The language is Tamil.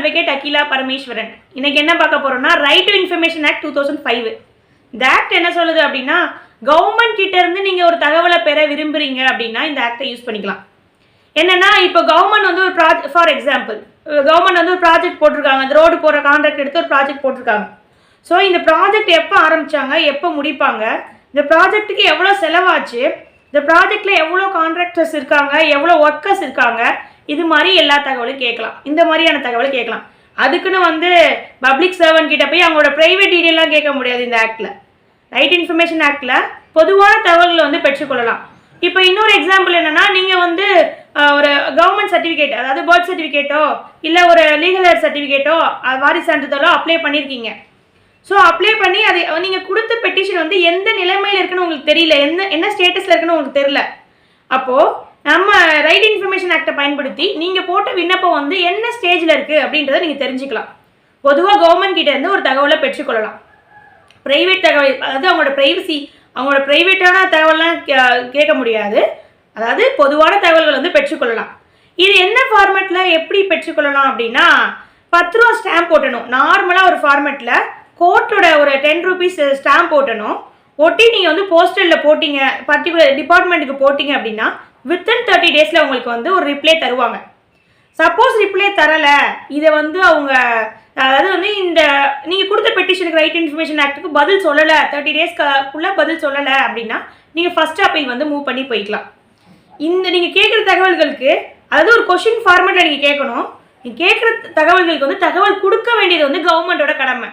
அட்வொகேட் அகிலா பரமேஸ்வரன். இன்னைக்கு என்ன பார்க்க போறோம்னா right to information act two thousand five இந்த ஆக்ட் என்ன சொல்லுது அப்படின்னா கவர்மெண்ட் கிட்ட இருந்து நீங்க ஒரு தகவலை பெற விரும்புறீங்க அப்படின்னா இந்த ஆக்டை யூஸ் பண்ணிக்கலாம். என்னன்னா இப்போ கவர்மெண்ட் வந்து ஒரு ப்ராஜெக்ட் ஃபார் எக்ஸாம்பிள் கவர்மெண்ட் வந்து ஒரு ப்ராஜெக்ட் போட்டிருக்காங்க. அந்த ரோடு போகிற கான்ட்ராக்ட் எடுத்து ஒரு ப்ராஜெக்ட் போட்டிருக்காங்க. ஸோ இந்த ப்ராஜெக்ட் எப்போ ஆரம்பிச்சாங்க எப்போ முடிப்பாங்க இந்த ப்ராஜெக்ட்டுக்கு எவ்வளோ செலவாச்சு இந்த ப்ராஜெக்ட்ல எவ்வளோ கான்ட்ராக்டர்ஸ் இருக்காங்க எவ்வளோ ஒர்க்கர்ஸ் இருக்காங்க இது மாதிரி எல்லா தகவலும் கேட்கலாம். இந்த மாதிரியான தகவலும் கேட்கலாம். அதுக்குன்னு வந்து பப்ளிக் சர்வன்ட் கிட்ட போய் அவங்களோட ப்ரைவேட் டீடைல்லாம் கேட்க முடியாது இந்த ஆக்டில் ரைட் இன்ஃபர்மேஷன் ஆக்டில் பொதுவான தகவல்களை வந்து பெற்றுக்கொள்ளலாம். இப்போ இன்னொரு எக்ஸாம்பிள் என்னென்னா நீங்கள் வந்து ஒரு கவர்மெண்ட் சர்டிஃபிகேட் அதாவது பர்த் சர்டிஃபிகேட்டோ இல்லை ஒரு லீகல் சர்டிஃபிகேட்டோ வாரிசு சான்றிதழோ அப்ளை பண்ணியிருக்கீங்க ஸோ அப்ளை பண்ணி அது நீங்கள் கொடுத்த பெட்டிஷன் வந்து எந்த நிலைமையில் இருக்குன்னு உங்களுக்கு தெரியல. எந்த என்ன ஸ்டேட்டஸில் இருக்குன்னு உங்களுக்கு தெரியல. அப்போது நம்ம ரைட் ஆக்டை பயன்படுத்தி நீங்கள் போட்ட விண்ணப்பம் வந்து என்ன ஸ்டேஜில் இருக்குது அப்படின்றத நீங்கள் தெரிஞ்சுக்கலாம். பொதுவாக கவர்மெண்ட் கிட்ட இருந்து ஒரு தகவலை பெற்றுக்கொள்ளலாம். ப்ரைவேட் தகவல் அதாவது அவங்களோட ப்ரைவசி அவங்களோட ப்ரைவேட்டான தகவல்லாம் கே- கேட்க முடியாது. அதாவது பொதுவான தகவல்கள் வந்து பெற்றுக்கொள்ளலாம். இது என்ன ஃபார்மேட்டில் எப்படி பெற்றுக்கொள்ளலாம் அப்படின்னா பத்து ரூபா ஸ்டாம்ப் போட்டணும் நார்மலாக ஒரு ஃபார்மேட்டில் கோர்ட்டோட ஒரு டென் ருபீஸ் ஸ்டாம்ப் போட்டணும் ஒட்டி நீங்கள் வந்து போஸ்டலில் போட்டிங்க பர்டிகுலர் டிபார்ட்மெண்ட்டுக்கு போட்டிங்க அப்படின்னா வித்தின் தேர்ட்டி டேஸில் உங்களுக்கு வந்து ஒரு ரிப்ளை தருவாங்க. சப்போஸ் ரிப்ளை தரலை இதை வந்து அவங்க அதாவது வந்து இந்த நீங்கள் கொடுத்த பெட்டிஷனுக்கு ரைட் இன்ஃபர்மேஷன் ஆக்டுக்கு பதில் சொல்லலை தேர்ட்டி டேஸ்க்குள்ளே பதில் சொல்லலை அப்படின்னா நீங்கள் ஃபர்ஸ்ட் அப்பீல் வந்து மூவ் பண்ணி போய்க்கலாம். இந்த நீங்கள் கேட்குற தகவல்களுக்கு அதாவது ஒரு கொஷின் ஃபார்மேட்டில் நீங்கள் கேட்கணும் நீங்கள் கேட்குற தகவல்களுக்கு வந்து தகவல் கொடுக்க வேண்டியது வந்து கவர்மெண்ட்டோட கடமை.